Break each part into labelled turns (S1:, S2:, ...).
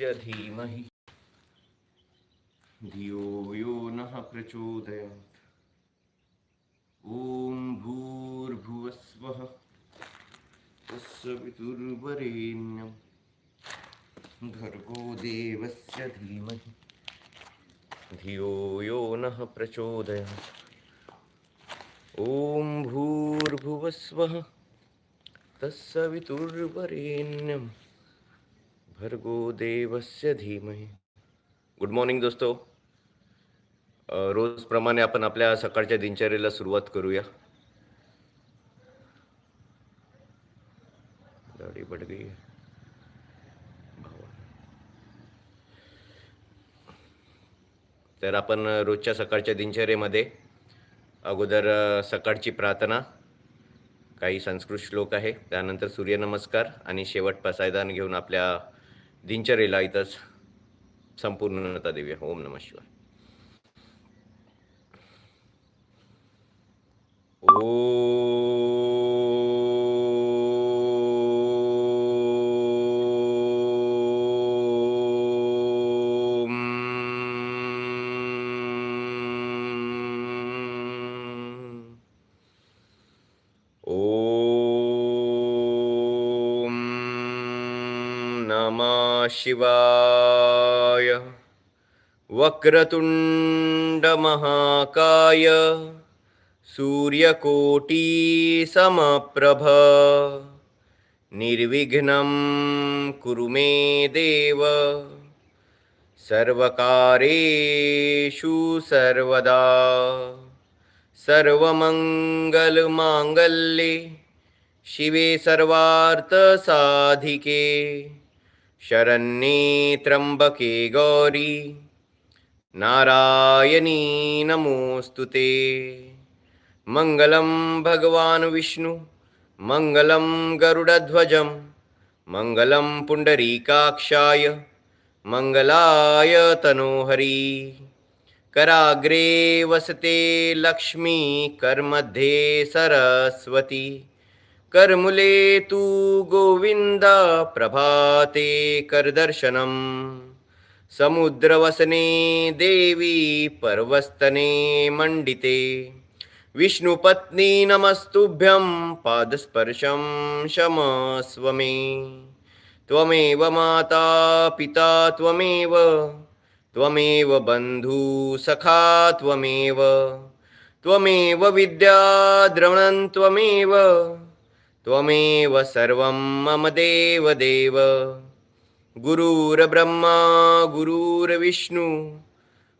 S1: धीमहि धियो यो नः प्रचोदयात्। ॐ भूर्भुवस्वः। तस्य पितुर्वरेण्यं भर्गो देवस्य धीमहि। धियो यो नः प्रचोदयात्। ॐ भूर्भुवस्वः। तत्सवितुर्वरेण्यं भर्गो देवस्य धीमहि. गुड मॉर्निंग दोस्तो. रोजप्रमाणे आपण आपल्या सकाळच्या दिनचर्येला सुरुवात करूया. दाढी बडगी. तर आपण रोजच्या सकाळच्या दिनचर्येमध्ये अगोदर सकाळची प्रार्थना. काही संस्कृत श्लोक आहे त्यानंतर सूर्यनमस्कार आणि शेवट पसायदान घेऊन आपल्या दिनचर्येला इथंच संपूर्णता देऊया. ओम नम शिवाय. ओम शिवाय वक्रतुण्डमहाकाय सूर्यकोटीसमप्रभ निर्विघ्नं कुरु मे देव। सर्वकारेषु सर्वदा सर्वमङ्गलमाङ्गल्ये शिवे सर्वार्थसाधिके शरण्ये त्र्यम्बके गौरी। नारायणी नमोऽस्तु ते। मङ्गलं भगवान् विष्णु मङ्गलं गरुडध्वजं मङ्गलं पुण्डरीकाक्षाय मङ्गलाय तनोहरी। कराग्रे वसते लक्ष्मी करमध्ये सरस्वती कर्मुले तु गोविन्द प्रभाते करदर्शनम् समुद्रवसने देवी पर्वस्तने मण्डिते। विष्णुपत्नी नमस्तुभ्यं पादस्पर्शं शमस्व मे त्वमेव माता पिता त्वमेव। त्वमेव बन्धु सखा त्वमेव। त्वमेव विद्या द्रवणं त्वमेव। त्वमेव सर्वं मम देव देव गुरुर्ब्रह्मा गुरुर्विष्णु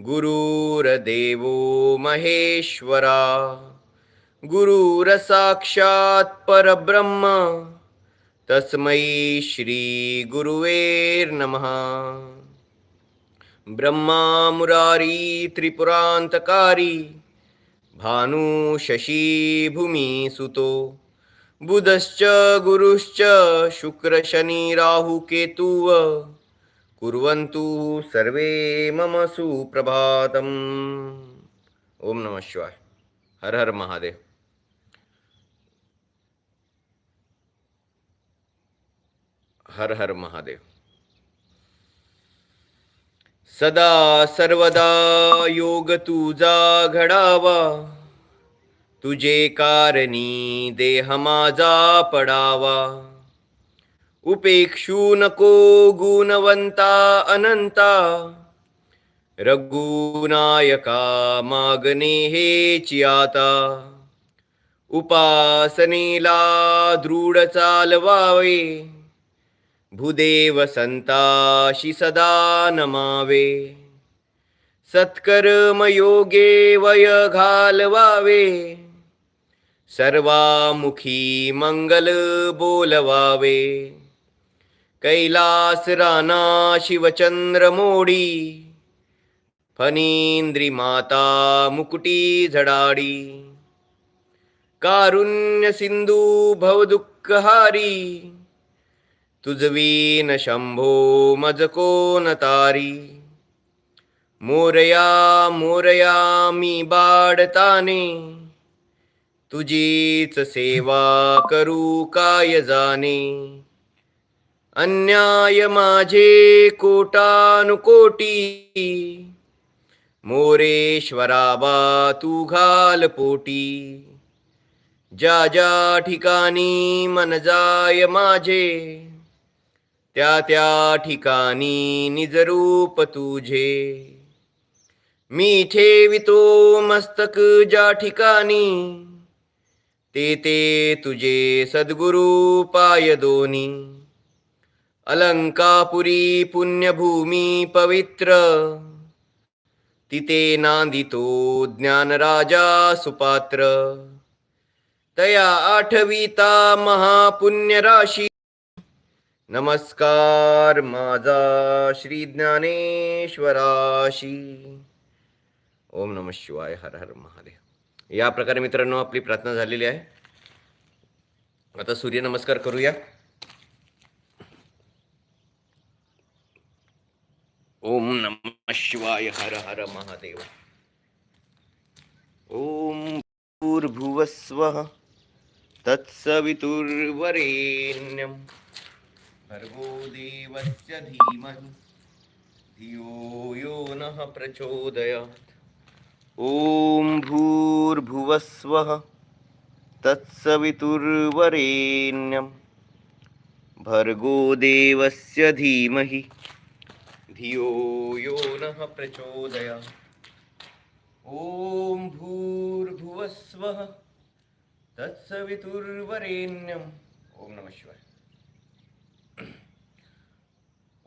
S1: गुरुर्देवो महेश्वरा। गुरुरसाक्षात् परब्रह्म तस्मै श्रीगुरुवे नमः। ब्रह्मा मुरारी त्रिपुरान्तकारी भानुशशी भूमिसुतो बुधश्च गुरुश्च शुक्रशनिराहुकेतुव कुर्वन्तु सर्वे मम सुप्रभातम्। ओम नमः शिवाय। हर हर महादेव। हर हर महादेव। सदा सर्वदा योग तुझा घडावा। तुझे कारणी देह माझा पडावा. उपेक्षू नको गुणवंता अनंता. रघुनायका मागणे हे आता उपासनेला दृढ चालवावे. भूदेव संताशी सदा नमावे. सत्कर्म योगे वय घालवावे. सर्वामुखी मंगल बोलवावे। कैलास राणा शिवचंद्र मोडी। फणींद्री माता मुकुटी झडाडी। कारुण्य सिंधू भवदुःखहारी। तुझवीन शंभो मज कोण तारी। मोरया मोरया मी बाडताने तुझीच सेवा करू काय जाणे? अन्याय माझे कोटानुकोटी. मोरेश्वराबा तू घाल पोटी. ज्या ज्या ठिकाणी मन जाय माझे त्या त्या ठिकाणी निजरूप तुझे. मी ठेवितो मस्तक ज्या ठिकाणी ते ते तुझे सद्गुरु पाय दोनी. अलंकापुरी पुण्यभूमी पवित्र. तिथे नांदितो ज्ञानराजा सुपात्र. तया आठविता महापुण्यराशी. नमस्कार माझा श्री ज्ञानेश्वराशी. ओम नम शिवाय हर हर महादेव. या प्रकारे मित्रांनो, आपली प्रार्थना आहे. आता सूर्यनमस्कार करूया. ओम नम शिवाय, हर हर महादेव. ओम भूर्भुवस्वः, तत्सवितुर्वरेण्यं. भर्गो देवस्य धीमहि, धियो यो नः प्रचोदयात्. ॐ भूर्भुवस्वः तत्सवितुर्वरेण्यं। भर्गो देवस्य धीमहि। धियो यो नः प्रचोदयात् ॐ भूर्भुवस्वः तत्सवितुर्वरेण्यम् ॐ नमः शिवाय।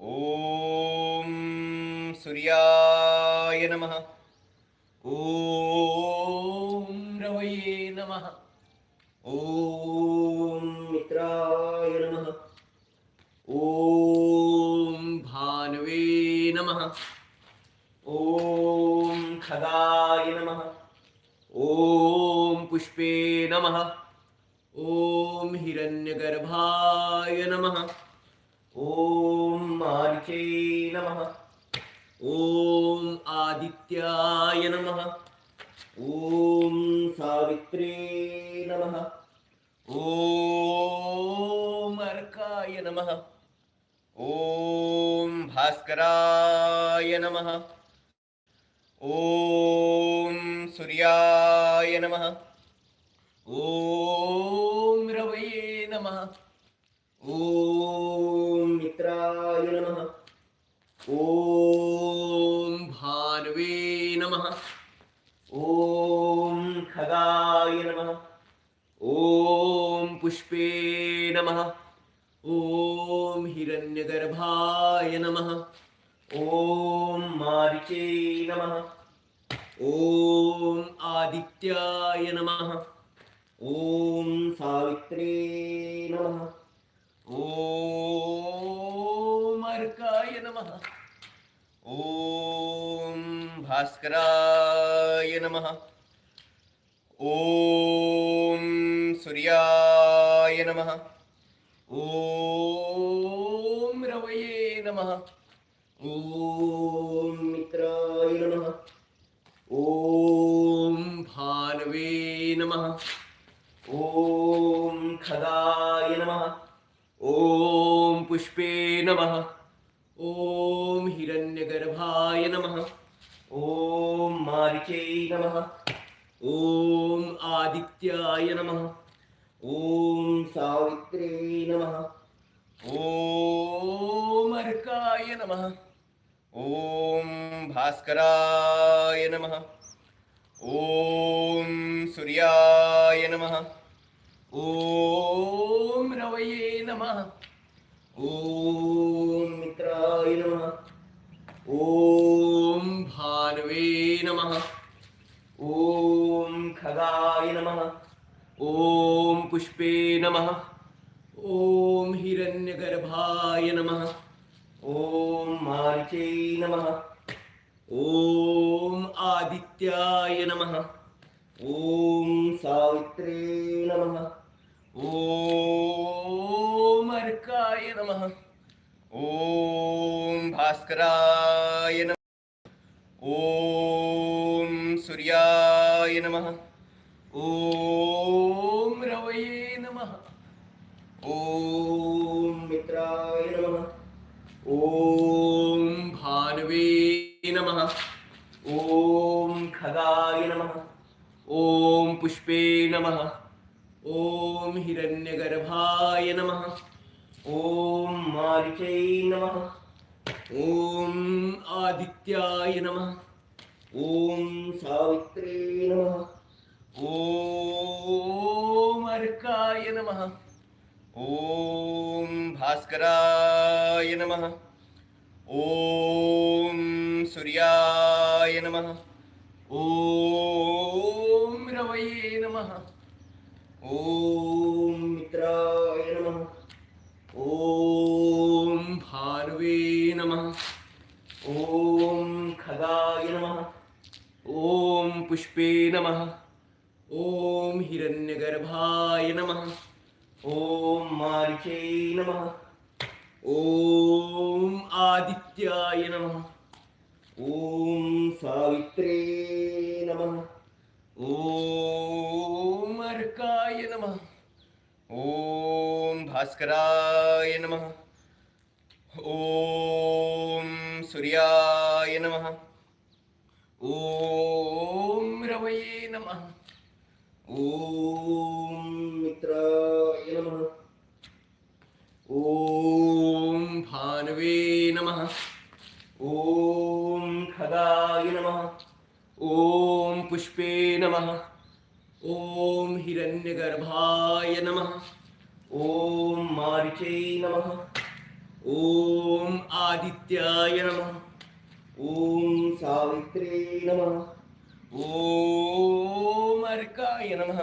S1: ॐ सूर्याय नमः। ॐ रवये नमः। ॐ मित्राय नमः। ॐ भानवे नमः। ॐ खगाय नमः। ॐ पुष्पे नमः। ॐ हिरण्यगर्भाय नमः। ॐ मालिके नमः। ॐ आदित्याय नमः। ॐ सावित्रे नमः। ॐ अर्काय नमः। ॐ भास्कराय नमः। ॐ सूर्याय नमः। ॐ रवये नमः। ॐ मित्राय नमः। ॐ भानवे नमः। ॐ खगाय नमः। ॐ पुष्पे नमः। ॐ हिरण्यगर्भाय नमः। ॐ मारिचे नमः। ॐ आदित्याय नमः। ॐ सावित्रे नमः। ॐ अर्काय नमः। ॐ भास्कराय नमः। ॐ सूर्याय नमः। ॐ रवये नमः। ॐ मित्राय नमः। ॐ भानवे नमः। ॐ खगाय नमः। ॐ पुष्पे नमः ॐ हिरण्यगर्भाय नमः ॐ मारिचे नमः ॐ आदित्याय नमः ॐ सावित्रे नमः ॐ अर्काय नमः ॐ भास्कराय नमः ॐ सूर्याय नमः ॐ रवये नमः ॐ मित्राय नमः। ॐ भानवे नमः। ॐ खगाय नमः। ॐ पुष्पे नमः। ॐ हिरण्यगर्भाय नमः। ॐ मार्चे नमः। ॐ आदित्याय नमः। ॐ सावित्रे नमः। ॐ अर्काय नमः। ॐ भास्कराय नमः। ॐ सूर्याय नमः। ॐ रवये नमः। ॐ मित्राय नमः। ॐ भानवे नमः। ॐ खगाय नमः। ॐ पुष्पे नमः। ॐ हिरण्यगर्भाय नमः। ॐ मारिचै नमः। ॐ आदित्याय नमः। ॐ सावित्रे नमः। ॐ अर्काय नमः। ॐ भास्कराय नमः। ॐ सूर्याय नमः। ॐ रवये नमः। ॐ मित्राय नमः। ॐ भार्वे नमः। ॐ खगाय नमः। ॐ पुष्पे नमः। ॐ हिरण्यगर्भाय नमः। ॐ मार्चे नमः। ॐ आदित्याय नमः। ॐ सावित्रे नमः ॐ अर्काय नमः ॐ भास्कराय नमः। ॐ सूर्याय नमः। ॐ रवये नमः। ॐ मित्राय नमः। ॐ भानवे नमः। ॐ खगाय नमः। ॐ पुष्पे नमः। ॐ हिरण्यगर्भाय नमः। ॐ मारिचे नमः। ॐ आदित्याय नमः। ॐ सावित्रे नमः। ॐ अर्काय नमः।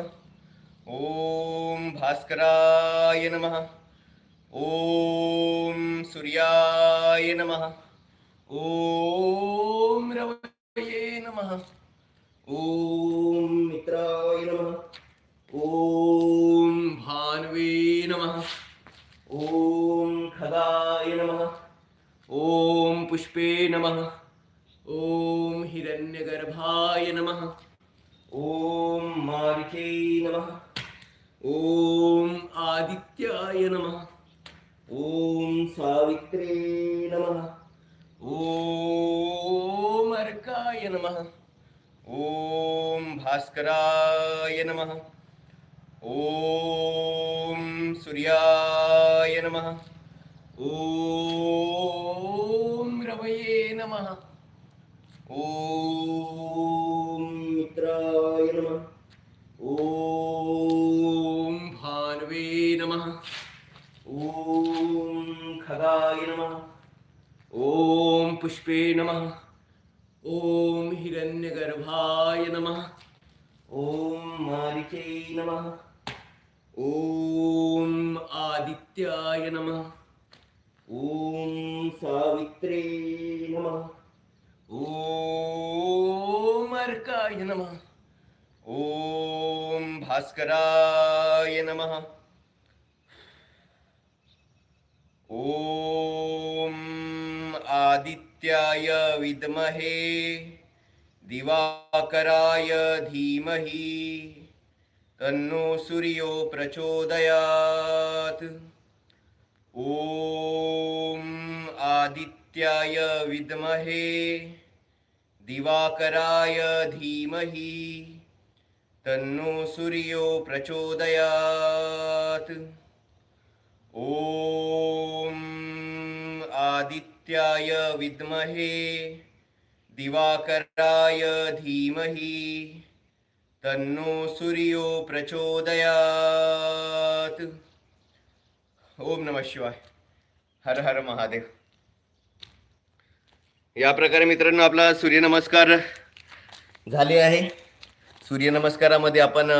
S1: ॐ भास्कराय नमः। ॐ सूर्याय नमः। ॐ रवये नमः। ॐ मित्राय नमः। ॐ भान्वे नमः। ॐ खगाय नमः। ॐ पुष्पे नमः। ॐ हिरण्यगर्भाय नमः। ॐ मारिचे नमः। ॐ आदित्याय नमः। ॐ सावित्रे नमः। ॐ अर्काय नमः। ॐ भास्कराय नमः। ॐ सूर्याय नमः ॐ रवये नमः ॐ मित्राय नमः ॐ भान्वे नमः ॐ खगाय नमः ॐ पुष्पे नमः ॐ हिरण्यगर्भाय नमः ॐ मारिचे नमः ॐ आदित्याय नमः। ॐ सावित्रे नमः। ॐ अर्काय नमः। ॐ भास्कराय नमः। ॐ आदित्याय विद्महे। दिवाकराय धीमहि। तन्नो सूर्यो प्रचोदयात्। ॐ आदित्याय विद्महे दिवाकराय धीमहि तन्नो सूर्यो प्रचोदयात्। ॐ आदित्याय विद्महे दिवाकराय धीमहि तन्नो सूर्यो प्रचोदयात। ओम नमः शिवाय। हर हर महादेव। या प्रकारे मित्रांनो आपला सूर्यनमस्कार झाले आहे. सूर्यनमस्कारामध्ये आपण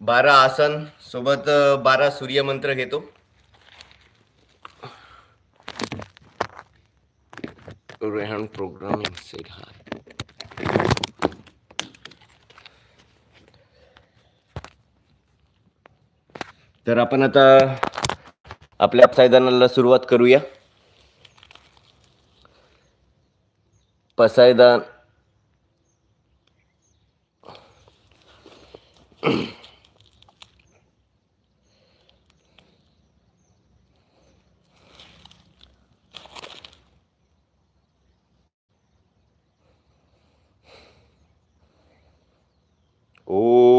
S1: बारा आसन सोबत बारा सूर्यमंत्र घेतो. रेहान प्रोग्रामिंग तर आपण आता आपल्या पसायदानाला सुरुवात करूया. पसायदान. ओ.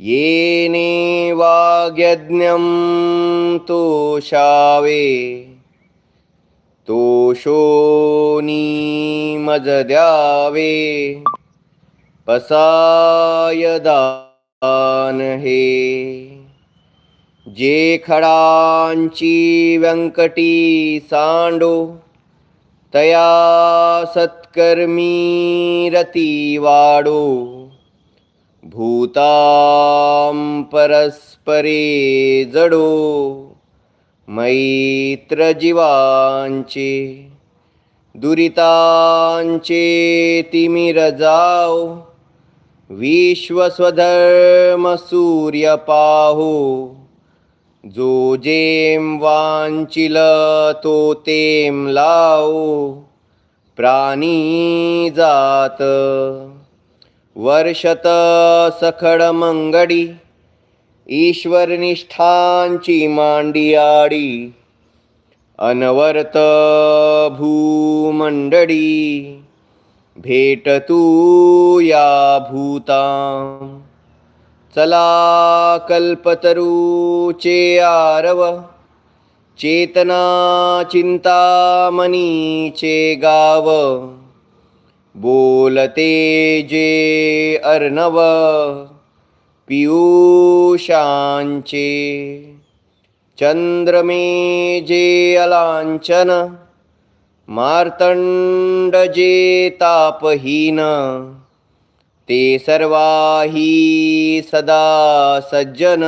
S1: येने वाग्यज्ञं तोषावे तोषोनीमज द्यावे तोषोनीमजद्यावे दान हे जे खडांची व्यंकटी सांडो तया सत्कर्मी रती वाडो। भूतां परस्परे जडो। मैत्रजीवांचे दुरितांचे तिमिर जाओ विश्वस्वधर्म सूर्य पाहू। जो जेम वांचिल तो तेम लावो प्राणी जात। वर्षत सखड मंगडी ईश्वरनिष्ठांची मांडियाडी अनवर्त भूमंडळी भेट तू या भूता। चला कल्पतरूचे आरव चेतना चिंतामणीचे गाव बोलते जे अर्णव पियुषांचे चंद्रमे जे अलांचन मार्तंड जे तापहीन ते सर्वा हि सदा सज्जन।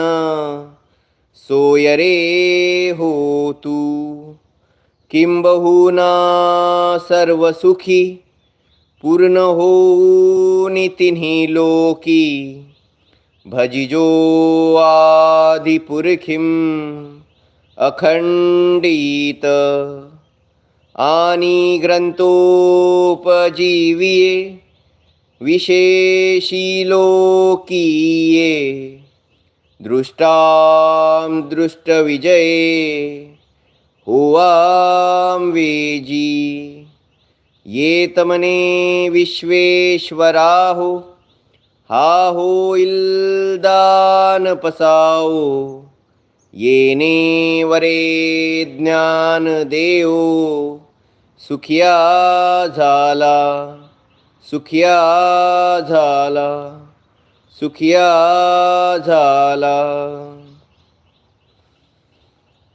S1: सोयरे होतु। किं बहुना सर्वसुखी पूर्णहो नितिनिलोकी भजिजोवाधिपुरखीम् अखण्डित। आनीग्रन्थोपजीविये ग्रंथोपजीविये विशेषी लोकीये दृष्टां दृष्टविजये होवां वेजी। येतमने विश्वेश्वराहो हा होईल दान पसाओ येने वरे ज्ञान देव सुखिया झाला। सुखिया झाला सुखिया झाला।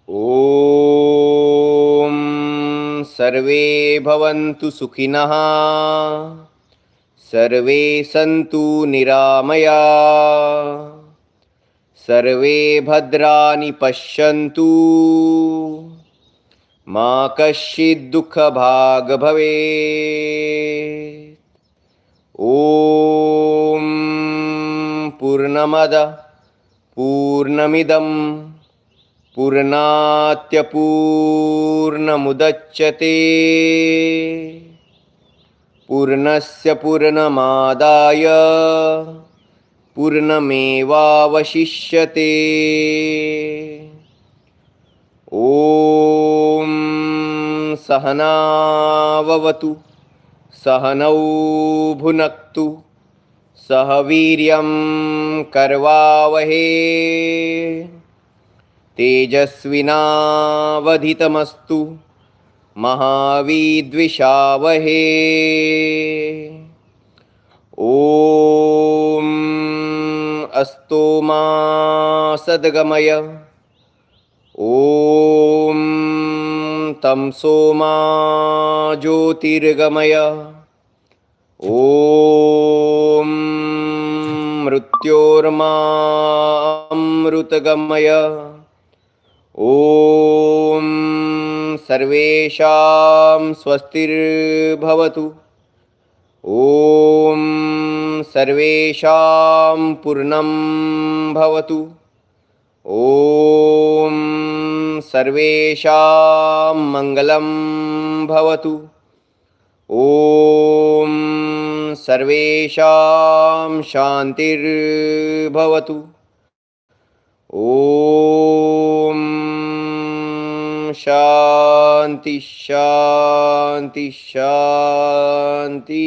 S1: ॐ सर्वे भवन्तु सुखिनः सर्वे सन्तु निरामया सर्वे भद्राणि पश्यन्तु। मा कश्चित् दुःखभाग् भवेत् ॐ पूर्णमद पूर्णमिदं पूर्णात्यपूर्णमुदच्यते पूर्णस्य पूर्णमादाय पूर्णमेवावशिष्यते। ॐ सहनाववतु सहनौ भुनक्तु सह वीर्यं कर्वावहे। तेजस्विनावधितमस्तु महाविद्विषावहे। ॐ अस्तो मा सद्गमय। ॐ तं सोमा ज्योतिर्गमय। ॐ मृत्योर्मामृतगमय। ॐ सर्वेषां स्वस्तिर्भवतु। ॐ सर्वेषां पूर्णं भवतु ॐ सर्वेषां मङ्गलं भवतु। ॐ सर्वेषां शान्तिर्भवतु। ॐ शांती शांती शांती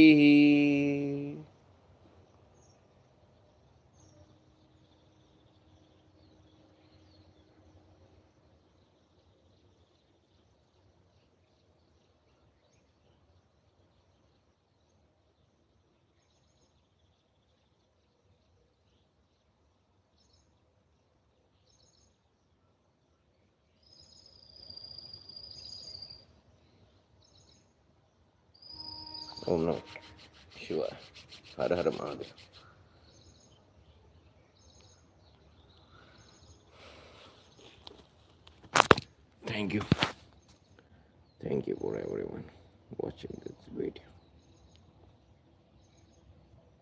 S1: ஓம் நம Siva Hara Hara Mahadev thank you. Thank you for everyone watching this video.